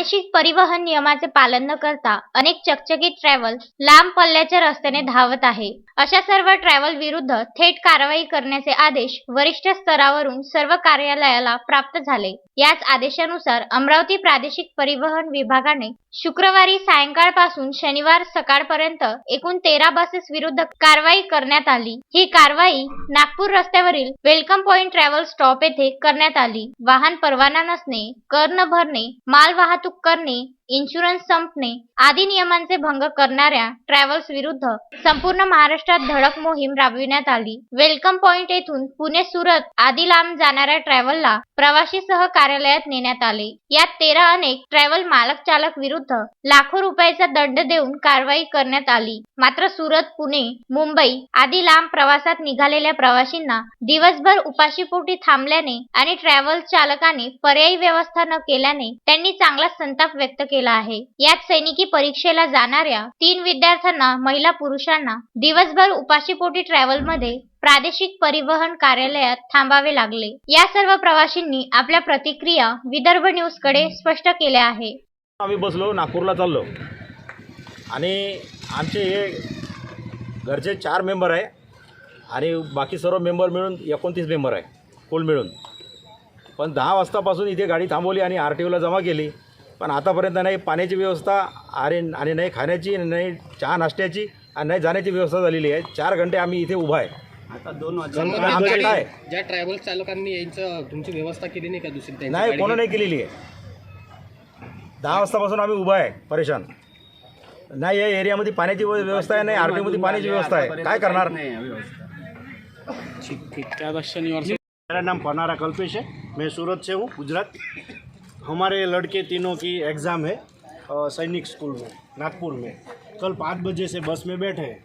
प्रादेशिक परिवहन नियमाचे पालन न करता अनेक चकचकीत ट्रॅव्हल लांब पल्ल्याच्या रस्त्याने धावत आहे. अशा सर्व ट्रॅव्हल विरुद्ध थेट कारवाई करण्याचे आदेश वरिष्ठ स्तरावरून सर्व कार्यालयाला प्राप्त झाले. याच आदेशानुसार अमरावती प्रादेशिक परिवहन विभागाने शुक्रवारी सायंकाळपासून शनिवार सकाळपर्यंत एकूण तेरा बसेस विरुद्ध कारवाई करण्यात आली. ही कारवाई नागपूर रस्त्यावरील वेलकम पॉइंट ट्रॅव्हल स्टॉप येथे करण्यात आली. वाहन परवाना नसणे कर न भरणे माल वाहतूक करणे इन्शुरन्स संपणे आदी नियमांचे भंग करणाऱ्या ट्रॅव्हल्स विरुद्ध संपूर्ण महाराष्ट्रात धडक मोहीम राबविण्यात आली. वेलकम पॉइंट येथून पुणे सुरत आदी लांब जाणाऱ्या ट्रॅव्हलला प्रवाशीसह कार्यालयात नेण्यात आले. यात तेरा अनेक ट्रॅव्हल मालक चालक विरुद्ध लाखो रुपयाचा दंड देऊन कारवाई करण्यात आली. मात्र सुरत पुणे मुंबई आदी लांब प्रवासात निघालेल्या प्रवाशींना दिवसभर उपाशीपोटी थांबल्याने आणि ट्रॅव्हल चालकाने पर्यायी व्यवस्था न केल्याने त्यांनी चांगला संताप व्यक्त केला. आहे. यात सैनिकी परीक्षेला जाणाऱ्या तीन विद्यार्थ्यांना महिला पुरुषांना दिवसभर उपाशीपोटी ट्रॅव्हलमध्ये प्रादेशिक परिवहन कार्यालयात थांबावे लागले. या सर्व प्रवाशींनी आपल्या प्रतिक्रिया विदर्भ न्यूजकडे स्पष्ट केल्या आहे आम्ही बसलो नागपूरला चाललो. आणि आमचे हे घरचे चार मेंबर आहे आणि बाकी सर्व मेंबर मिळून एकोणतीस मेंबर आहे कुल मिळून. पण दहा वाजतापासून इथे गाडी थांबवली आणि आर टी ओला जमा केली. पण आतापर्यंत नाही पाण्याची व्यवस्था आणि आणि नाही खाण्याची नाही चहा नाश्त्याची आणि नाही जाण्याची व्यवस्था झालेली आहे. चार घंटे आम्ही इथे उभा आहे. आता दोन काय? ज्या ट्रॅव्हल चालकांनी यांचं तुमची व्यवस्था केली नाही का दुसरी त्यांची नाही कोणा नाही केलेली आहे? दहा वाजतापासून आम्ही उभा आहे परेशान. नाही या एरियामध्ये पाण्याची व्य- व्यवस्था आहे नाही आर टी ओमध्ये पाण्याची व्यवस्था आहे. काय करणार? मेरा नाम पनारा कल्पेश है मैं सूरत से हूँ गुजरात. हमारे लड़के तीनों की एग्ज़ाम है सैनिक स्कूल में नागपुर में। कल पाँच बजे से बस में बैठे हैं।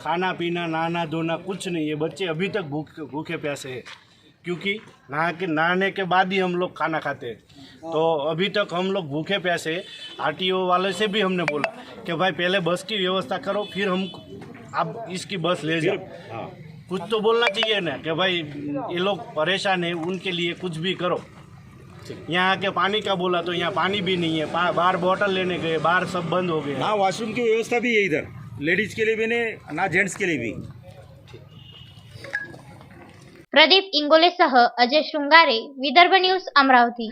खाना पीना नहाना धोना कुछ नहीं है। बच्चे अभी तक भूख भूखे प्यासे हैं। क्योंकि नहा के नहाने के बाद ही हम लोग खाना खाते हैं। तो अभी तक हम लोग भूखे प्यासे हैं। आरटीओ वाले से भी हमने बोला कि भाई पहले बस की व्यवस्था करो फिर हम आप इसकी बस ले जाओ। कुछ तो बोलना चाहिए ना कि भाई ये लोग परेशान है उनके लिए कुछ भी करो। यहाँ के पानी का बोला तो यहाँ पानी भी नहीं है। बाहर बोतल लेने गए बाहर सब बंद हो गए। ना वॉशरूम की व्यवस्था भी है इधर। लेडीज के लिए भी नहीं ना जेंट्स के लिए भी। प्रदीप इंगोलेसह अजय शृंगारे विदर्भ न्यूज अमरावती.